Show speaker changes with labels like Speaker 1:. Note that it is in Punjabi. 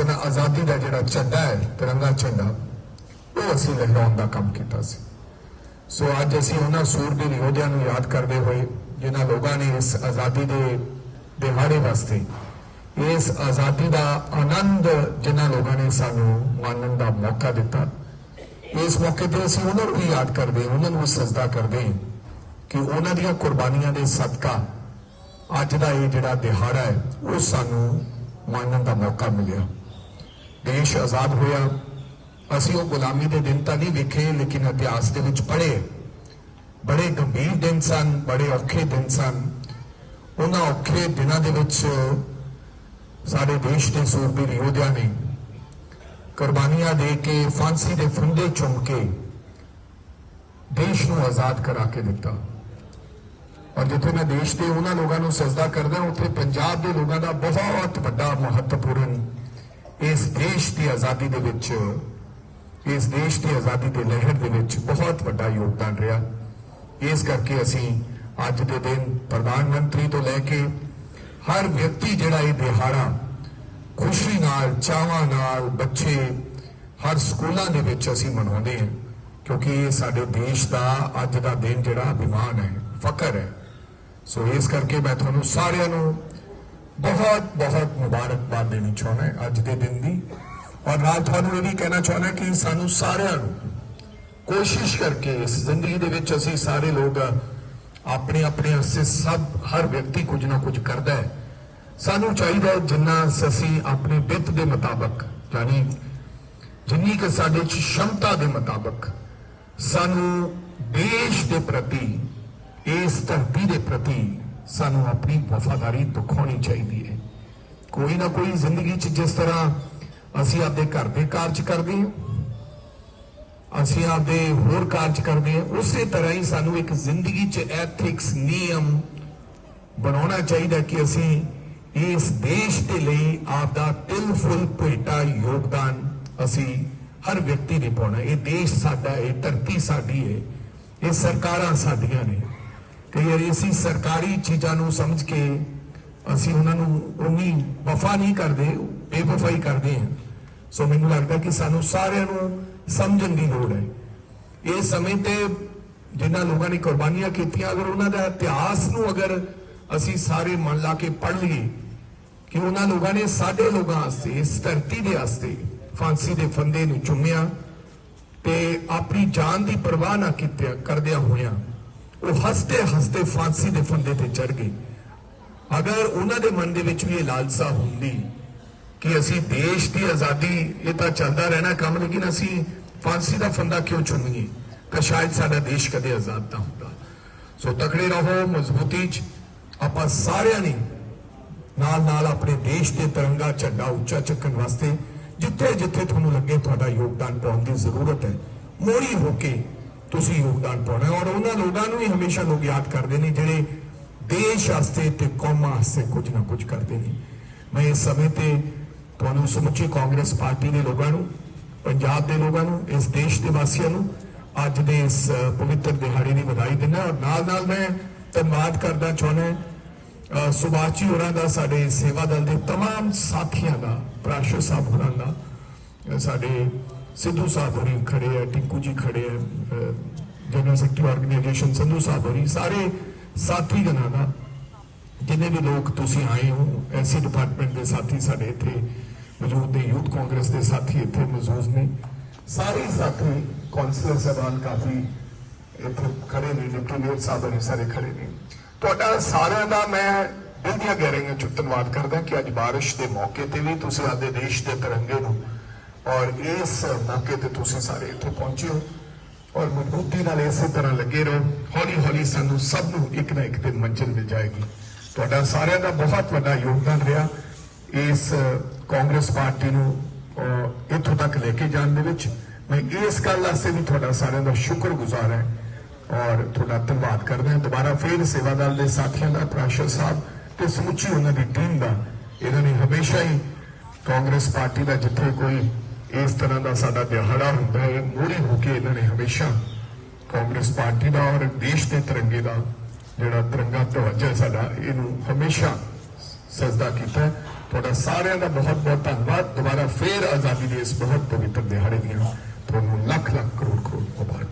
Speaker 1: ਆਜ਼ਾਦੀ ਦਾ ਜਿਹੜਾ ਝੰਡਾ ਹੈ, ਤਿਰੰਗਾ ਝੰਡਾ, ਉਹ ਅਸੀਂ ਲਹਿਰਾਉਣ ਦਾ ਕੰਮ ਕੀਤਾ ਸੀ। ਸੋ ਅੱਜ ਅਸੀਂ ਉਹਨਾਂ ਸੂਰਬੀਰ ਯੋਧਿਆਂ ਨੂੰ ਯਾਦ ਕਰਦੇ ਹੋਏ, ਜਿਨ੍ਹਾਂ ਲੋਕਾਂ ਨੇ ਇਸ ਆਜ਼ਾਦੀ ਦੇ ਦਿਹਾੜੇ ਵਾਸਤੇ, ਇਸ ਆਜ਼ਾਦੀ ਦਾ ਆਨੰਦ ਜਿਨ੍ਹਾਂ ਲੋਕਾਂ ਨੇ ਸਾਨੂੰ ਮਾਣਨ ਦਾ ਮੌਕਾ ਦਿੱਤਾ, ਇਸ ਮੌਕੇ ਤੇ ਅਸੀਂ ਉਹਨਾਂ ਨੂੰ ਵੀ ਯਾਦ ਕਰਦੇ ਹਾਂ ਉਹਨਾਂ ਨੂੰ ਵੀ ਸਜਦਾ ਕਰਦੇ ਹਾਂ ਕਿ ਉਹਨਾਂ ਦੀਆਂ ਕੁਰਬਾਨੀਆਂ ਦੇ ਸਦਕਾ ਅੱਜ ਦਾ ਇਹ ਜਿਹੜਾ ਦਿਹਾੜਾ ਹੈ, ਉਹ ਸਾਨੂੰ ਮਾਣਨ ਦਾ ਮੌਕਾ ਮਿਲਿਆ। ਦੇਸ਼ ਆਜ਼ਾਦ ਹੋਇਆ। ਅਸੀਂ ਉਹ ਗੁਲਾਮੀ ਦੇ ਦਿਨ ਤਾਂ ਨਹੀਂ ਵੇਖੇ, ਲੇਕਿਨ ਇਤਿਹਾਸ ਦੇ ਵਿੱਚ ਪੜ੍ਹੇ। ਬੜੇ ਗੰਭੀਰ ਦਿਨ ਸਨ, ਬੜੇ ਔਖੇ ਦਿਨ ਸਨ। ਉਹਨਾਂ ਔਖੇ ਦਿਨਾਂ ਦੇ ਵਿੱਚ ਸਾਡੇ ਦੇਸ਼ ਦੇ ਸੂਰਬੀਰ ਯੋਧਿਆਂ ਨੇ ਕੁਰਬਾਨੀਆਂ ਦੇ ਕੇ, ਫਾਂਸੀ ਦੇ ਫੁੰਦੇ ਚੁੰਮ ਕੇ ਦੇਸ਼ ਨੂੰ ਆਜ਼ਾਦ ਕਰਾ ਕੇ ਦਿੱਤਾ। ਔਰ ਜਿੱਥੇ ਮੈਂ ਦੇਸ਼ ਦੇ ਉਹਨਾਂ ਲੋਕਾਂ ਨੂੰ ਸਜਦਾ ਕਰਦਾ, ਉੱਥੇ ਪੰਜਾਬ ਦੇ ਲੋਕਾਂ ਦਾ ਬਹੁਤ ਵੱਡਾ ਮਹੱਤਵਪੂਰਨ ਇਸ ਦੇਸ਼ ਦੀ ਆਜ਼ਾਦੀ ਦੇ ਵਿੱਚ, ਇਸ ਦੇਸ਼ ਦੀ ਆਜ਼ਾਦੀ ਦੇ ਲਹਿਰ ਦੇ ਵਿੱਚ ਬਹੁਤ ਵੱਡਾ ਯੋਗਦਾਨ ਰਿਹਾ। ਇਸ ਕਰਕੇ ਅਸੀਂ ਅੱਜ ਦੇ ਦਿਨ ਪ੍ਰਧਾਨ ਮੰਤਰੀ ਤੋਂ ਲੈ ਕੇ ਹਰ ਵਿਅਕਤੀ ਜਿਹੜਾ ਇਹ ਦਿਹਾੜਾ ਖੁਸ਼ੀ ਨਾਲ, ਚਾਵਾਂ ਨਾਲ ਬੱਚੇ ਹਰ ਸਕੂਲਾਂ ਦੇ ਵਿੱਚ ਅਸੀਂ ਮਨਾਉਂਦੇ ਹਾਂ, ਕਿਉਂਕਿ ਇਹ ਸਾਡੇ ਦੇਸ਼ ਦਾ ਅੱਜ ਦਾ ਦਿਨ ਜਿਹੜਾ ਅਭਿਮਾਨ ਹੈ ਫਕਰ ਹੈ। ਸੋ ਇਸ ਕਰਕੇ ਮੈਂ ਤੁਹਾਨੂੰ ਸਾਰਿਆਂ ਨੂੰ ਬਹੁਤ ਬਹੁਤ ਮੁਬਾਰਕਬਾਦ ਦੇਣੀ ਚਾਹੁੰਦਾ ਅੱਜ ਦੇ ਦਿਨ ਦੀ। ਔਰ ਨਾਲ ਤੁਹਾਨੂੰ ਇਹ ਵੀ ਕਹਿਣਾ ਚਾਹੁੰਦਾ ਕਿ ਸਾਨੂੰ ਸਾਰਿਆਂ ਨੂੰ ਕੋਸ਼ਿਸ਼ ਕਰਕੇ ਇਸ ਜ਼ਿੰਦਗੀ ਦੇ ਵਿੱਚ ਅਸੀਂ ਸਾਰੇ ਲੋਕ ਆਪਣੇ ਆਪਣੇ ਵਾਸਤੇ ਸਭ, ਹਰ ਵਿਅਕਤੀ ਕੁਝ ਨਾ ਕੁਝ ਕਰਦਾ ਹੈ। ਸਾਨੂੰ ਚਾਹੀਦਾ ਜਿੰਨਾ ਅਸੀਂ ਆਪਣੇ ਵਿੱਤ ਦੇ ਮੁਤਾਬਕ, ਯਾਨੀ ਜਿੰਨੀ ਕਿ ਸਾਡੇ ਚ ਸ਼ਮਤਾ ਦੇ ਮੁਤਾਬਕ ਸਾਨੂੰ ਦੇਸ਼ ਦੇ ਪ੍ਰਤੀ, ਇਸ ਧਰਤੀ ਦੇ ਪ੍ਰਤੀ ਸਾਨੂੰ ਆਪਣੀ ਵਫਾਦਾਰੀ ਦਿਖਾਉਣੀ ਚਾਹੀਦੀ ਹੈ। ਕੋਈ ਨਾ ਕੋਈ ਜ਼ਿੰਦਗੀ 'ਚ ਜਿਸ ਤਰ੍ਹਾਂ ਅਸੀਂ ਆਪਦੇ ਘਰ ਦੇ ਕਾਰਜ ਕਰਦੇ ਹਾਂ ਅਸੀਂ ਆਪਦੇ ਹੋਰ ਕਾਰਜ ਕਰਦੇ ਹਾਂ ਉਸੇ ਤਰ੍ਹਾਂ ਹੀ ਸਾਨੂੰ ਇੱਕ ਜ਼ਿੰਦਗੀ 'ਚ ਐਥਿਕਸ ਨਿਯਮ ਬਣਾਉਣਾ ਚਾਹੀਦਾ ਕਿ ਅਸੀਂ ਇਸ ਦੇਸ਼ ਦੇ ਲਈ ਆਪਦਾ ਤਿਲ ਫੁੱਲ ਭੇਟਾ ਯੋਗਦਾਨ ਅਸੀਂ ਹਰ ਵਿਅਕਤੀ ਨੇ ਪਾਉਣਾ। ਇਹ ਦੇਸ਼ ਸਾਡਾ ਹੈ, ਇਹ ਧਰਤੀ ਸਾਡੀ ਹੈ ਇਹ ਸਰਕਾਰਾਂ ਸਾਡੀਆਂ ਨੇ। ਕਈ ਵਾਰੀ ਅਸੀਂ ਸਰਕਾਰੀ ਚੀਜ਼ਾਂ ਨੂੰ ਸਮਝ ਕੇ ਅਸੀਂ ਉਹਨਾਂ ਨੂੰ ਉਨੀ ਵਫਾ ਨਹੀਂ ਕਰਦੇ, ਬੇਵਫਾਈ ਕਰਦੇ ਹਾਂ। ਸੋ ਮੈਨੂੰ ਲੱਗਦਾ ਕਿ ਸਾਨੂੰ ਸਾਰਿਆਂ ਨੂੰ ਸਮਝਣ ਦੀ ਲੋੜ ਹੈ। ਇਹ ਸਮੇਂ ਤੇ ਜਿਨ੍ਹਾਂ ਲੋਕਾਂ ਨੇ ਕੁਰਬਾਨੀਆਂ ਕੀਤੀਆਂ, ਅਗਰ ਉਹਨਾਂ ਦਾ ਇਤਿਹਾਸ ਨੂੰ ਅਗਰ ਅਸੀਂ ਸਾਰੇ ਮਨ ਲਾ ਕੇ ਪੜ੍ਹ ਲਈਏ ਕਿ ਉਹਨਾਂ ਲੋਕਾਂ ਨੇ ਸਾਡੇ ਲੋਕਾਂ ਵਾਸਤੇ, ਇਸ ਧਰਤੀ ਦੇ ਵਾਸਤੇ ਫਾਂਸੀ ਦੇ ਫੰਦੇ ਨੂੰ ਚੁੰਮਿਆ ਤੇ ਆਪਣੀ ਜਾਨ ਦੀ ਪਰਵਾਹ ਨਾ ਕੀਤੇ ਕਰਦਿਆਂ ਹੋਇਆਂ ਉਹ ਹੱਸਦੇ ਹੱਸਦੇ ਫਾਂਸੀ ਦੇ ਫੰਦੇ ਤੇ ਚੜ ਗਏ। ਅਗਰ ਉਹਨਾਂ ਦੇ ਮਨ ਦੇ ਵਿੱਚ ਵੀ ਇਹ ਲਾਲਸਾ ਹੁੰਦੀ ਕਿ ਅਸੀਂ ਦੇਸ਼ ਦੀ ਆਜ਼ਾਦੀ, ਇਹ ਤਾਂ ਚੱਲਦਾ ਰਹਿਣਾ ਕੰਮ, ਲੇਕਿਨ ਅਸੀਂ ਫਾਂਸੀ ਦਾ ਫੰਦਾ ਕਿਉਂ ਚੁਣੀਏ? ਤਾਂ ਸ਼ਾਇਦ ਸਾਡਾ ਦੇਸ਼ ਕਦੇ ਆਜ਼ਾਦ ਤਾਂ ਹੁੰਦਾ। ਸੋ ਤਕੜੇ ਰਹੋ, ਮਜ਼ਬੂਤੀ ਚ ਆਪਾਂ ਸਾਰਿਆਂ ਨੇ ਨਾਲ ਨਾਲ ਆਪਣੇ ਦੇਸ਼ ਦੇ ਤਿਰੰਗਾ ਝੰਡਾ ਉੱਚਾ ਚੱਕਣ ਵਾਸਤੇ ਜਿੱਥੇ ਜਿੱਥੇ ਤੁਹਾਨੂੰ ਲੱਗੇ ਤੁਹਾਡਾ ਯੋਗਦਾਨ ਪਾਉਣ ਦੀ ਜ਼ਰੂਰਤ ਹੈ, ਮੋੜੀ ਹੋ ਕੇ ਤੁਸੀਂ ਯੋਗਦਾਨ ਪਾਉਣਾ ਹੈ ਔਰ ਉਹਨਾਂ ਲੋਕਾਂ ਨੂੰ ਹੀ ਹਮੇਸ਼ਾ ਲੋਕ ਯਾਦ ਕਰਦੇ ਨੇ ਜਿਹੜੇ ਦੇਸ਼ ਵਾਸਤੇ ਤੇ ਕੌਮਾਂ ਵਾਸਤੇ ਕੁਝ ਨਾ ਕੁਝ ਕਰਦੇ ਨੇ ਮੈਂ ਇਸ ਸਮੇਂ ਤੇ ਤੁਹਾਨੂੰ ਸਮੁੱਚੀ ਕਾਂਗਰਸ ਪਾਰਟੀ ਦੇ ਲੋਕਾਂ ਨੂੰ ਪੰਜਾਬ ਦੇ ਲੋਕਾਂ ਨੂੰ ਇਸ ਦੇਸ਼ ਦੇ ਵਾਸੀਆਂ ਨੂੰ ਅੱਜ ਦੇ ਇਸ ਅ, ਪਵਿੱਤਰ ਦਿਹਾੜੇ ਦੀ ਵਧਾਈ ਦਿੰਦਾ ਔਰ ਨਾਲ ਨਾਲ ਮੈਂ ਧੰਨਵਾਦ ਕਰਦਾ ਚਾਹੁੰਦਾ ਅ, ਸੁਭਾਸ਼ ਜੀ ਹੋਰਾਂ ਦਾ ਸਾਡੇ ਸੇਵਾ ਦਲ ਦੇ तमाम ਸਾਥੀਆਂ ਦਾ ਪ੍ਰਾਸ਼ਰ ਸਾਹਿਬ ਹੋਰਾਂ ਦਾ ਅ, ਸਾਡੇ ਸਿੱਧੂ ਸਾਹਿਬ ਹੋਰੀ ਖੜੇ ਆ ਟਿੰਕੂ ਜੀ ਖੜੇ ਆ ਜਨਰਲ ਸੈਕਟਰੀ ਆਰਗੇਨਾਈਜੇਸ਼ਨ ਸੰਧੂ ਸਾਹਿਬ ਹੋਰੀ ਸਾਰੇ ਸਾਥੀ ਜਨਾਂ ਦਾ ਜਿੰਨੇ ਵੀ ਲੋਕ ਤੁਸੀਂ ਆਏ ਹੋ ਐਸੀ ਡਿਪਾਰਟਮੈਂਟ ਦੇ ਸਾਥੀ ਸਾਡੇ ਇੱਥੇ ਮੌਜੂਦ ਨੇ ਯੂਥ ਕਾਂਗਰਸ ਦੇ ਸਾਥੀ ਇੱਥੇ ਮੌਜੂਦ ਨੇ ਸਾਰੇ ਸਾਥੀ ਕੌਂਸਲਰ ਸਾਹਿਬਾਨ ਕਾਫੀ ਇੱਥੇ ਖੜੇ ਨੇ ਡਿਪਟੀ ਮੇਅਰ ਸਾਹਿਬ ਨੇ ਸਾਰੇ ਖੜੇ ਨੇ ਤੁਹਾਡਾ ਸਾਰਿਆਂ ਦਾ ਮੈਂ ਦਿਲ ਦੀਆਂ ਗਹਿਰਾਈਆਂ ਚ ਧੰਨਵਾਦ ਕਰਦਾ ਕਿ ਅੱਜ ਬਾਰਿਸ਼ ਦੇ ਮੌਕੇ ਤੇ ਵੀ ਤੁਸੀਂ ਆਪਦੇ ਦੇਸ਼ ਦੇ ਤਿਰੰਗੇ ਨੂੰ ਔਰ ਇਸ ਮੌਕੇ ਤੇ ਤੁਸੀਂ ਸਾਰੇ ਇੱਥੇ ਪਹੁੰਚੇ ਹੋ ਔਰ ਮਜ਼ਬੂਤੀ ਨਾਲ ਇਸੇ ਤਰ੍ਹਾਂ ਲੱਗੇ ਰਹੋ। ਹੌਲੀ ਹੌਲੀ ਸਾਨੂੰ ਸਭ ਨੂੰ ਇੱਕ ਨਾ ਇੱਕ ਦਿਨ ਮੰਜ਼ਿਲ ਮਿਲ ਜਾਏਗੀ। ਤੁਹਾਡਾ ਸਾਰਿਆਂ ਦਾ ਬਹੁਤ ਵੱਡਾ ਯੋਗਦਾਨ ਰਿਹਾ ਇਸ ਕਾਂਗਰਸ ਪਾਰਟੀ ਨੂੰ ਇੱਥੋਂ ਤੱਕ ਲੈ ਕੇ ਜਾਣ ਦੇ ਵਿੱਚ। ਮੈਂ ਇਸ ਗੱਲ ਵਾਸਤੇ ਵੀ ਤੁਹਾਡਾ ਸਾਰਿਆਂ ਦਾ ਸ਼ੁਕਰਗੁਜ਼ਾਰ ਹਾਂ ਔਰ ਤੁਹਾਡਾ ਧੰਨਵਾਦ ਕਰਦਾ ਹਾਂ। ਦੁਬਾਰਾ ਫੇਰ ਸੇਵਾ ਦਲ ਦੇ ਸਾਥੀਆਂ ਦਾ, ਪ੍ਰਾਸ਼ਰ ਸਾਹਿਬ ਤੇ ਸਮੁੱਚੀ ਉਹਨਾਂ ਦੀ ਟੀਮ ਦਾ। ਇਹਨਾਂ ਨੇ ਹਮੇਸ਼ਾ ਹੀ ਕਾਂਗਰਸ ਪਾਰਟੀ ਦਾ ਜਿੱਥੇ ਕੋਈ ਇਸ ਤਰ੍ਹਾਂ ਦਾ ਸਾਡਾ ਦਿਹਾੜਾ ਹੁੰਦਾ ਹੈ। ਮੂਹਰੇ ਹੋ ਕੇ ਇਹਨਾਂ ਨੇ ਹਮੇਸ਼ਾ ਕਾਂਗਰਸ ਪਾਰਟੀ ਦਾ ਔਰ ਦੇਸ਼ ਦੇ ਤਿਰੰਗੇ ਦਾ ਜਿਹੜਾ ਤਿਰੰਗਾ ਧਵਜ ਹੈ ਸਾਡਾ, ਇਹਨੂੰ ਹਮੇਸ਼ਾ ਸਜਦਾ ਕੀਤਾ ਤੁਹਾਡਾ ਸਾਰਿਆਂ ਦਾ ਬਹੁਤ ਬਹੁਤ ਧੰਨਵਾਦ। ਦੁਬਾਰਾ ਫੇਰ ਆਜ਼ਾਦੀ ਦੇ ਇਸ ਬਹੁਤ ਪਵਿੱਤਰ ਦਿਹਾੜੇ ਦੀਆਂ ਤੁਹਾਨੂੰ ਲੱਖ ਲੱਖ ਕਰੋੜ ਕਰੋੜ ਮੁਬਾਰਕਾਂ।